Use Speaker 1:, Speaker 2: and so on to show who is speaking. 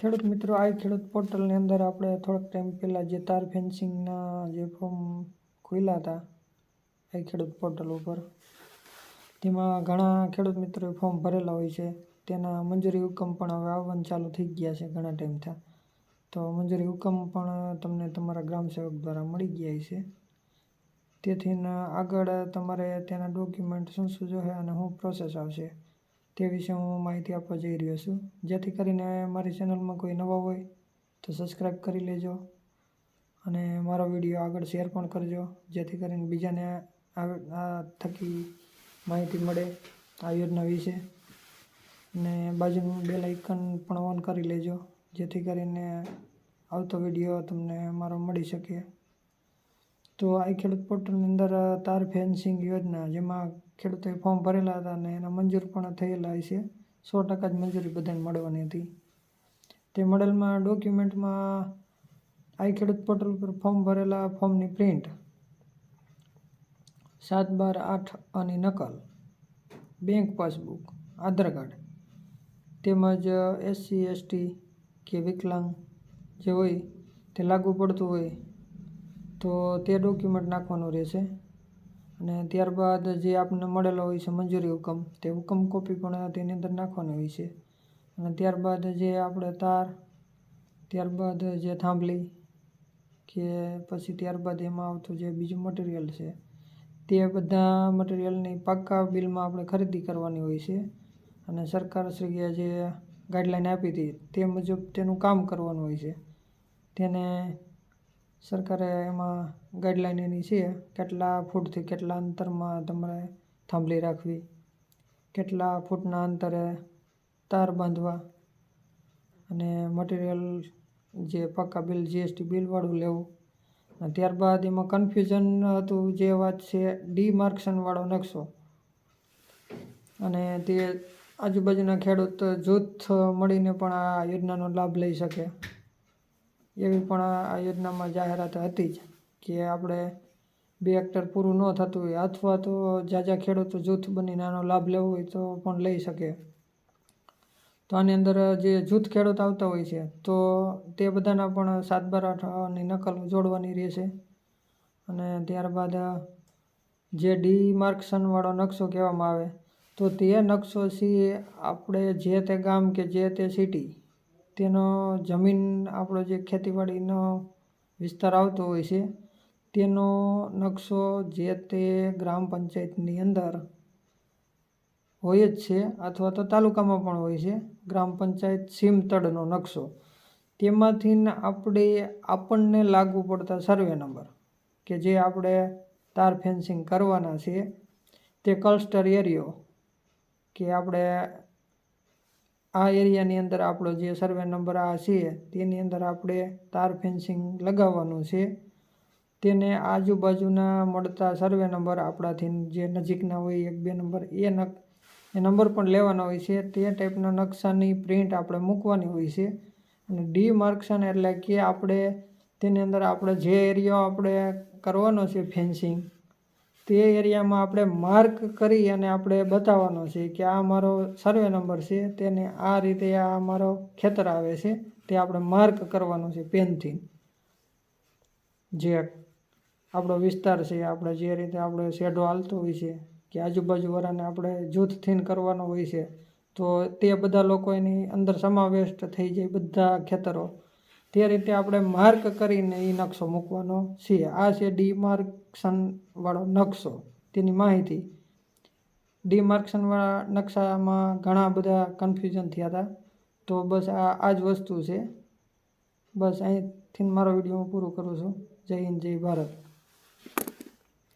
Speaker 1: ખેડૂત મિત્રો, આ ખેડૂત પોર્ટલની અંદર આપણે થોડાક ટાઈમ પહેલાં જે તાર ફેન્સિંગના જે ફોર્મ ખુલ્યા હતા આ ખેડૂત પોર્ટલ ઉપર. તેમાં ઘણા ખેડૂત મિત્રોએ ફોર્મ ભરેલા હોય છે. તેના મંજૂરી હુકમ પણ હવે આવવાનું ચાલુ થઈ ગયા છે ઘણા ટાઈમથી તો મંજૂરી હુકમ પણ તમને તમારા ગ્રામ સેવક દ્વારા મળી ગયા છે તેથી આગળ તમારે તેના ડોક્યુમેન્ટ શું શું જોશે અને શું પ્રોસેસ આવશે. તે વિશે હું માહિતી આપવા જઈ રહ્યો છું. જેથી કરીને મારી ચેનલમાં કોઈ નવા હોય તો સબસ્ક્રાઈબ કરી લેજો અને મારો વીડિયો આગળ શેર પણ કરજો, જેથી કરીને બીજાને આ થકી માહિતી મળે આ યોજના વિશે. અને બાજુનું બેલ આઇકન પણ ઓન કરી લેજો, જેથી કરીને આવતો વીડિયો તમને મારો મળી શકે. તો આ ખેડૂત પોર્ટલની અંદર તાર ફેન્સિંગ યોજના, જેમાં ખેડૂતોએ ફોર્મ ભરેલા હતા અને એના મંજૂર પણ થયેલા છે. સો ટકા જ મંજૂરી બધાને મળવાની હતી. તે મોડેલમાં ડોક્યુમેન્ટમાં આઈ ખેડૂત પોર્ટલ પર ફોર્મ ભરેલા ફોર્મની પ્રિન્ટ, સાત બાર આઠ અને નકલ, બેંક પાસબુક, આધાર કાર્ડ, તેમજ એસસી, એસટી કે વિકલાંગ જે હોય તે લાગુ પડતું હોય તો તે ડોક્યુમેન્ટ નાખવાનું રહેશે. અને ત્યારબાદ જે આપણને મળેલો હોય છે મંજૂરી હુકમ, તે હુકમ કોપી પણ તેની અંદર નાખવાની હોય છે. અને ત્યારબાદ જે આપણે તાર, ત્યારબાદ જે થાંભલી, કે પછી ત્યારબાદ એમાં આવતું જે બીજું મટીરિયલ છે, તે બધા મટીરિયલની પાક્કા બિલમાં આપણે ખરીદી કરવાની હોય છે. અને સરકારશ્રીએ જે ગાઈડલાઈન આપી હતી, તે મુજબ તેનું કામ કરવાનું હોય છે. તેને સરકારે એમાં ગાઈડલાઈન એની છે, કેટલા ફૂટથી કેટલા અંતરમાં તમારે થાંભલી રાખવી, કેટલા ફૂટના અંતરે તાર બાંધવા અને મટીરિયલ જે પાકા બિલ જીએસટી બિલવાળું લેવું. ત્યારબાદ એમાં કન્ફ્યુઝન હતું જે વાત છે ડી માર્કશનવાળો નકશો. અને તે આજુબાજુના ખેડૂત જૂથ મળીને પણ આ યોજનાનો લાભ લઈ શકે. એવી પણ આ યોજનામાં જાહેરાત હતી જ કે આપણે બે હેક્ટર પૂરું ન થતું હોય. અથવા તો જાજા ખેડૂતો જૂથ બનીને આનો લાભ લેવો હોય તો પણ લઈ શકે. તો આની અંદર જે જૂથ ખેડૂત આવતા હોય છે, તો તે બધાના પણ સાત બાર આઠની નકલ જોડવાની રહેશે. અને ત્યારબાદ જે ડી માર્કસનવાળો નકશો કહેવામાં આવે, તો તે નકશો છે આપણે જે તે ગામ કે જે તે સિટી તેનો જમીન આપણો જે ખેતીવાડીનો વિસ્તાર આવતો હોય છે, તેનો નકશો જે તે ગ્રામ પંચાયતની અંદર હોય જ છે અથવા તો તાલુકામાં પણ હોય છે. ગ્રામ પંચાયત સીમતળનો નકશો. તેમાંથી આપણે આપણને લાગુ પડતા સર્વે નંબર કે જે આપણે તાર ફેન્સિંગ કરવાના છે, તે કલ્સ્ટર એરિયો કે આપણે આ એરિયાની અંદર આપણો જે સર્વે નંબર આ છે, તેની અંદર આપણે તાર ફેન્સિંગ લગાવવાનું છે. તેને આજુબાજુના મળતા સર્વે નંબર આપણાથી જે નજીકના હોય, એક, બે નંબર, એ નક, એ નંબર પણ લેવાના હોય છે. તે ટાઈપના નકશાની પ્રિન્ટ આપણે મૂકવાની હોય છે. અને ડી માર્કશન એટલે કે આપણે તેની અંદર આપણે જે એરિયો આપણે કરવાનો છે ફેન્સિંગ તે એરિયામાં આપણે માર્ક કરી અને આપણે બતાવવાનો છે કે આ મારો સર્વે નંબર છે, તેને આ રીતે આ મારો ખેતર આવે છે, તે આપણે માર્ક કરવાનું છે પેનથી. જે આપણો વિસ્તાર છે, આપણે જે રીતે આપણે શેઢો હાલતો હોય છે, કે આજુબાજુવાળાને આપણે જૂથથીન કરવાનો હોય છે, તો તે બધા લોકો એની અંદર સમાવેશ થઈ જાય બધા ખેતરો. તે રીતે આપણે માર્ક કરીને એ નકશો મૂકવાનો છે આ છે ડીમાર્ક્શનવાળો નકશો. તેની માહિતી. ડીમાર્કશનવાળા નકશામાં ઘણા બધા કન્ફ્યુઝન થયા હતા. તો બસ આ આ જ વસ્તુ છે. બસ અહીંથી મારો વીડિયો હું પૂરો કરું છું. જય હિન્દ, જય ભારત.